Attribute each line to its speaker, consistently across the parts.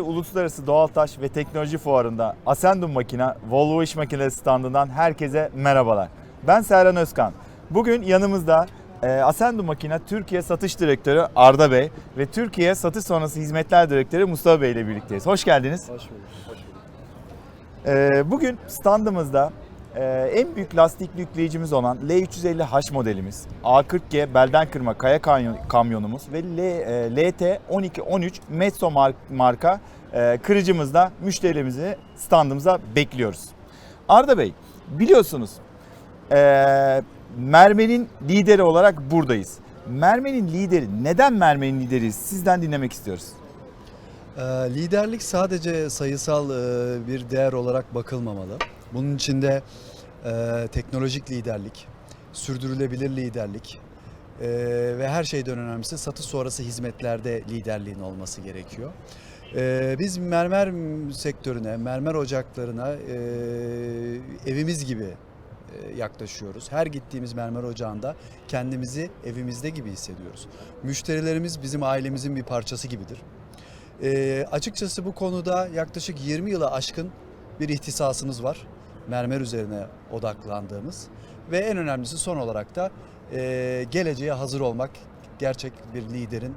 Speaker 1: Uluslararası Doğal Taş ve Teknoloji Fuarı'nda Asendum Makina Volvo İş Makinesi standından herkese merhabalar. Ben Serhan Özkan. Bugün yanımızda e, Asendum Makina Türkiye Satış Direktörü Arda Bey ve Türkiye Satış Sonrası Hizmetler Direktörü Mustafa Bey ile birlikteyiz. Hoş geldiniz.
Speaker 2: Hoş bulduk.
Speaker 1: Ee, Bugün standımızda e, en büyük lastikli yükleyicimiz olan L350H modelimiz, A40G belden kırma kaya kamyonumuz ve L, e, LT1213 Metso mar- marka e, kırıcımızda müşterilerimizi standımıza bekliyoruz. Arda Bey, biliyorsunuz e, Mermer'in lideri olarak buradayız. Mermer'in lideri, neden Mermer'in lideriyiz? Sizden dinlemek istiyoruz.
Speaker 2: Ee, liderlik sadece sayısal e, bir değer olarak bakılmamalı. Bunun içinde e, teknolojik liderlik, sürdürülebilir liderlik e, ve her şeyden önemlisi satış sonrası hizmetlerde liderliğin olması gerekiyor. E, biz mermer sektörüne, mermer ocaklarına e, evimiz gibi e, yaklaşıyoruz. Her gittiğimiz mermer ocağında kendimizi evimizde gibi hissediyoruz. Müşterilerimiz bizim ailemizin bir parçası gibidir. E, açıkçası bu konuda yaklaşık 20 yıla aşkın bir ihtisasımız var. Mermer üzerine odaklandığımız ve en önemlisi son olarak da e, geleceğe hazır olmak gerçek bir liderin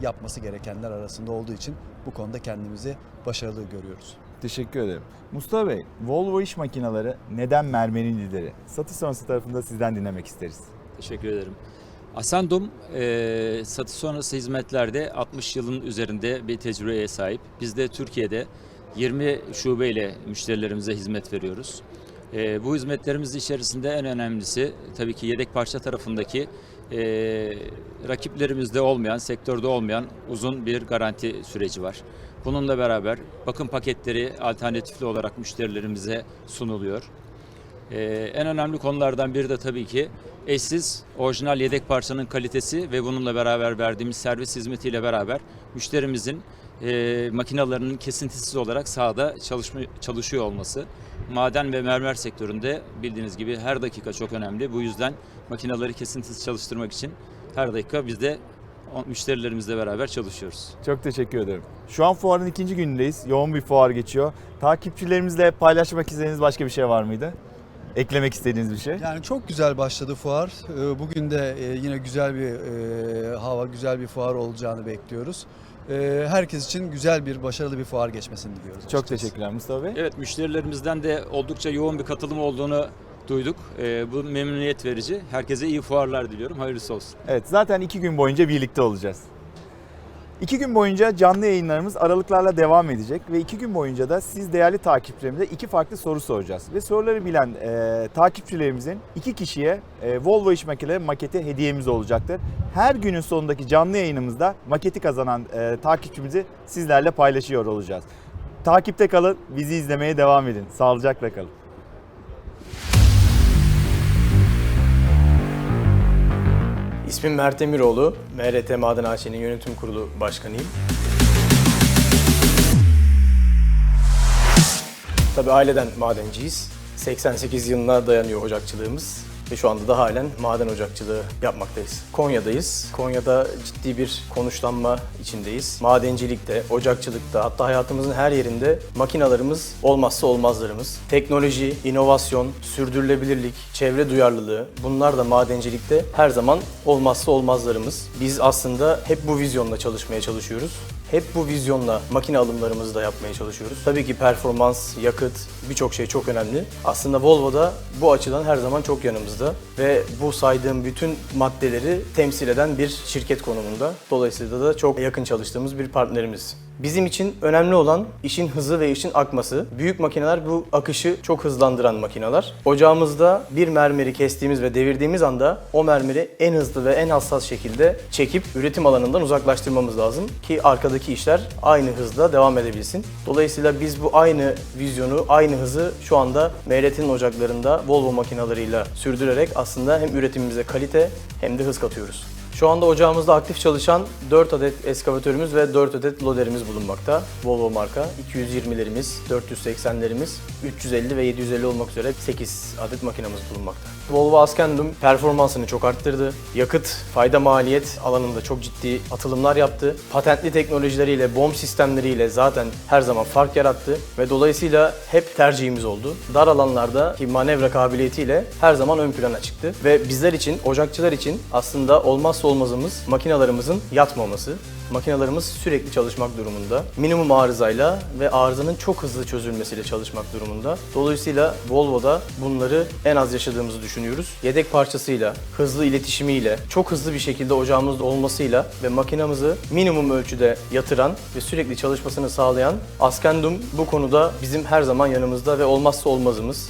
Speaker 2: yapması gerekenler arasında olduğu için bu konuda kendimizi başarılı görüyoruz.
Speaker 1: Teşekkür ederim. Mustafa Bey, Volvo iş makineleri neden mermerin lideri? Satış sonrası tarafında sizden dinlemek isteriz.
Speaker 3: Teşekkür ederim. Asendum e, satış sonrası hizmetlerde 60 yılın üzerinde bir tecrübeye sahip. Biz de Türkiye'de 20 şubeyle müşterilerimize hizmet veriyoruz. E, bu hizmetlerimiz içerisinde en önemlisi tabii ki yedek parça tarafındaki e, rakiplerimizde olmayan, sektörde olmayan uzun bir garanti süreci var. Bununla beraber bakım paketleri alternatifli olarak müşterilerimize sunuluyor. Ee, en önemli konulardan biri de tabii ki eşsiz orijinal yedek parçanın kalitesi ve bununla beraber verdiğimiz servis hizmetiyle beraber müşterimizin e, makinalarının kesintisiz olarak sahada çalışma, çalışıyor olması. Maden ve mermer sektöründe bildiğiniz gibi her dakika çok önemli. Bu yüzden makinaları kesintisiz çalıştırmak için her dakika biz de müşterilerimizle beraber çalışıyoruz.
Speaker 1: Çok teşekkür ederim. Şu an fuarın ikinci günündeyiz. Yoğun bir fuar geçiyor. Takipçilerimizle paylaşmak istediğiniz başka bir şey var mıydı? Eklemek istediğiniz bir şey?
Speaker 2: Yani çok güzel başladı fuar. Ee, Bugün de e, yine güzel bir e, hava, güzel bir fuar olacağını bekliyoruz. Ee, Herkes için güzel bir, başarılı bir fuar geçmesini diliyoruz.
Speaker 1: Çok
Speaker 2: açıkçası.
Speaker 1: teşekkürler Mustafa Bey.
Speaker 3: Evet müşterilerimizden de oldukça yoğun bir katılım olduğunu duyduk. Ee, bu memnuniyet verici. Herkese iyi fuarlar diliyorum. Hayırlısı olsun.
Speaker 1: Evet zaten iki gün boyunca birlikte olacağız. İki gün boyunca canlı yayınlarımız aralıklarla devam edecek ve iki gün boyunca da siz değerli takipçilerimize iki farklı soru soracağız. Ve soruları bilen e, takipçilerimizin iki kişiye e, Volvo iş makineleri maketi hediyemiz olacaktır. Her günün sonundaki canlı yayınımızda maketi kazanan e, takipçimizi sizlerle paylaşıyor olacağız. Takipte kalın, bizi izlemeye devam edin. Sağlıcakla kalın.
Speaker 4: İsmim Mert Emiroğlu, MRT Maden AŞ'nin yönetim kurulu başkanıyım. Tabii aileden madenciyiz. 88 yılına dayanıyor ocakçılığımız ve şu anda da halen maden ocakçılığı yapmaktayız. Konya'dayız. Konya'da ciddi bir konuşlanma içindeyiz. Madencilikte, ocakçılıkta, hatta hayatımızın her yerinde makinalarımız olmazsa olmazlarımız. Teknoloji, inovasyon, sürdürülebilirlik, çevre duyarlılığı bunlar da madencilikte her zaman olmazsa olmazlarımız. Biz aslında hep bu vizyonla çalışmaya çalışıyoruz. Hep bu vizyonla makine alımlarımızı da yapmaya çalışıyoruz. Tabii ki performans, yakıt, birçok şey çok önemli. Aslında Volvo'da bu açıdan her zaman çok yanımızda ve bu saydığım bütün maddeleri temsil eden bir şirket konumunda. Dolayısıyla da çok yakın çalıştığımız bir partnerimiz. Bizim için önemli olan işin hızı ve işin akması. Büyük makineler bu akışı çok hızlandıran makineler. Ocağımızda bir mermeri kestiğimiz ve devirdiğimiz anda o mermeri en hızlı ve en hassas şekilde çekip üretim alanından uzaklaştırmamız lazım ki arkadaki işler aynı hızla devam edebilsin. Dolayısıyla biz bu aynı vizyonu, aynı hızı şu anda MRT'nin ocaklarında Volvo makinalarıyla sürdürerek aslında hem üretimimize kalite hem de hız katıyoruz. Şu anda ocağımızda aktif çalışan 4 adet eskavatörümüz ve 4 adet loderimiz bulunmakta. Volvo marka 220'lerimiz, 480'lerimiz, 350 ve 750 olmak üzere 8 adet makinamız bulunmakta. Volvo Ascendum performansını çok arttırdı. Yakıt fayda maliyet alanında çok ciddi atılımlar yaptı. Patentli teknolojileriyle, bomb sistemleriyle zaten her zaman fark yarattı ve dolayısıyla hep tercihimiz oldu. Dar alanlardaki manevra kabiliyetiyle her zaman ön plana çıktı ve bizler için, ocakçılar için aslında olmazsa olmazımız makinalarımızın yatmaması. Makinalarımız sürekli çalışmak durumunda. Minimum arızayla ve arızanın çok hızlı çözülmesiyle çalışmak durumunda. Dolayısıyla Volvo'da bunları en az yaşadığımızı düşünüyoruz. Yedek parçasıyla, hızlı iletişimiyle, çok hızlı bir şekilde ocağımızda olmasıyla ve makinamızı minimum ölçüde yatıran ve sürekli çalışmasını sağlayan Askendum bu konuda bizim her zaman yanımızda ve olmazsa olmazımız.